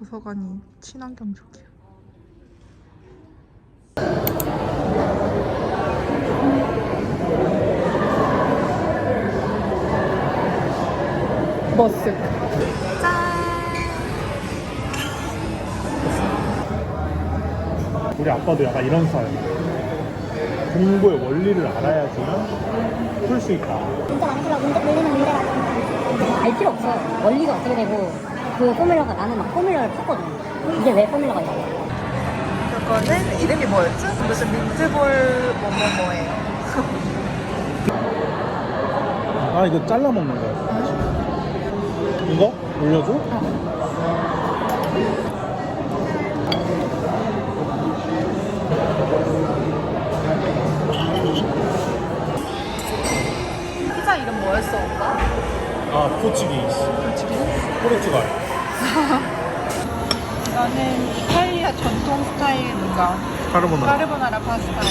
도서관이 친환경 쪽이야. 머쓱. 우리 아빠도 약간 이런 스타일. 공부의 원리를 알아야지만 풀 수 있다. 문제 많이 풀어 문제 풀리는 문제가 알 필요 없어 원리가 어떻게 되고 그 포뮬러가 나는 막 포뮬러를 팠거든 이게 왜 포뮬러가 있냐고 이거는 이름이 뭐였지? 무슨 민트볼 뭐뭐뭐예요. 아 이거 잘라 먹는 거야. 이거 올려줘? 피자 이름 뭐였어, 오빠? 아 포치기스. 포르투갈. 이거는 이탈리아 전통 스타일 뭔가 카르보나라. 까르보나라 파스타.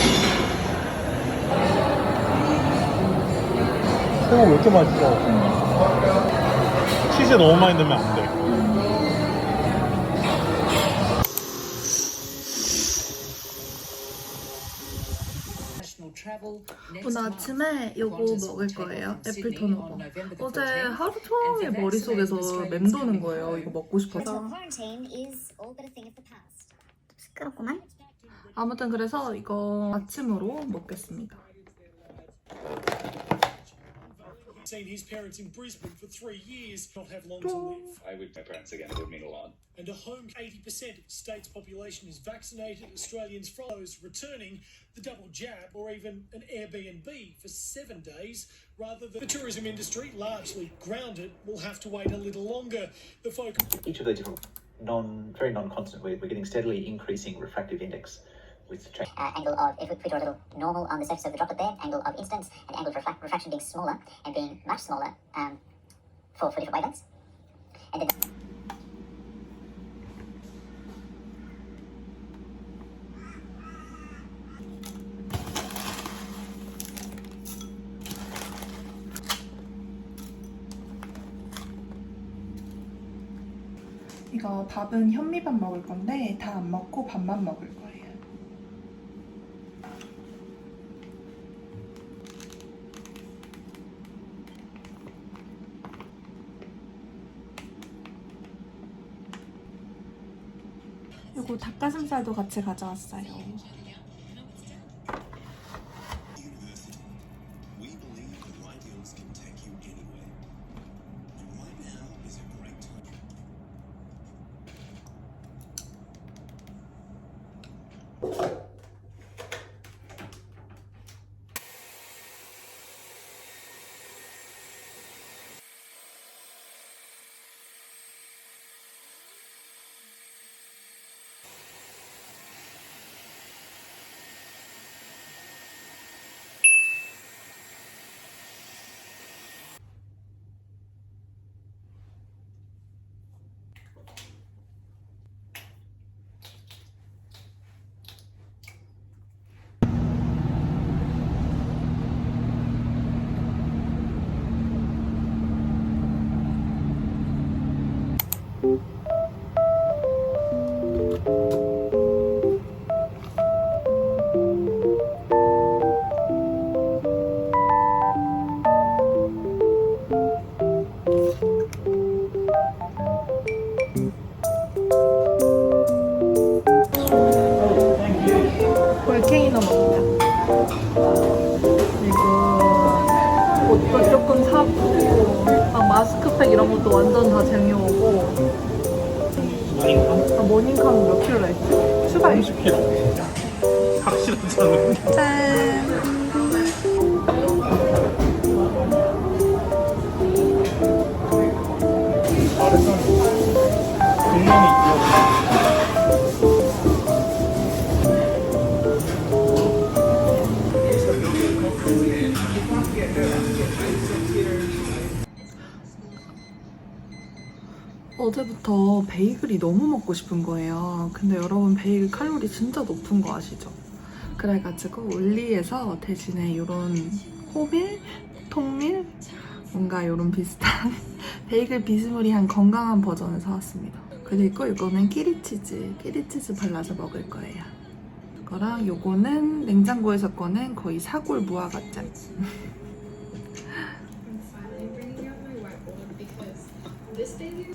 새우 왜 이렇게 맛있어? 치즈 너무 많이 넣으면 안 돼. 오늘 아침에 요거 먹을 거예요. 애플 턴오버. 어제 하루 종일 머릿속에서 맴도는 거예요. 이거 먹고 싶어서. quarantine is all but a thing of the past 시끄럽구만 아무튼 그래서 이거 아침으로 먹겠습니다. Seen his parents in Brisbane for three years not have long to live. I would my parents again. It would mean a lot. And a home 80% of the state's population is vaccinated. Australians from those returning the double jab or even an Airbnb for seven days rather than the tourism industry, largely grounded, will have to wait a little longer. The focus each of those different non very non-constant we're, we're getting steadily increasing refractive index with change. Uh, angle of if we, draw a little normal on the surface of the droplet there angle of incidence and angle of refrac- refraction being smaller and being much smaller um, for, for different wavelengths and then 이거 밥은 현미밥 먹을 건데 다 안 먹고 밥만 먹을 거예요. 이거 닭가슴살도 같이 가져왔어요. 이런 것도 완전 다 쟁여오고. 아, 모닝카는 몇 킬로 했지? 추가해. 30kg. 확실하잖아. 짠. 어제부터 베이글이 너무 먹고 싶은 거예요. 근데 여러분 베이글 칼로리 진짜 높은 거 아시죠? 그래가지고 울리에서 대신에 이런 호밀, 통밀, 뭔가 이런 비슷한 베이글 비스무리한 건강한 버전을 사왔습니다. 그리고 이거는 끼리치즈, 끼리치즈 발라서 먹을 거예요. 이거랑 요거는 냉장고에서 꺼낸 거의 사골 무화과 this baby?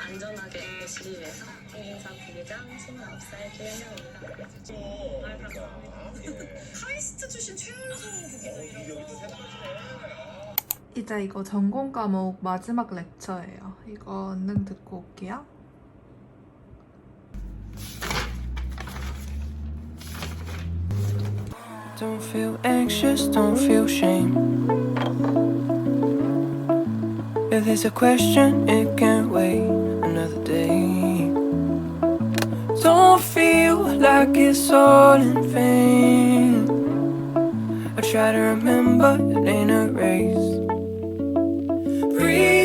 안전하게 위해서 인사 부기장 29살 주연입니다. 아, 감사합니다. 카이스트 출신 최연소 이제 이거 전공 과목 마지막 렉처예요. 이거 얼른 듣고 올게요. Don't feel anxious, don't feel shame. If there's a question, it can wait another day. Don't feel like it's all in vain. I try to remember it ain't a race. Breathe.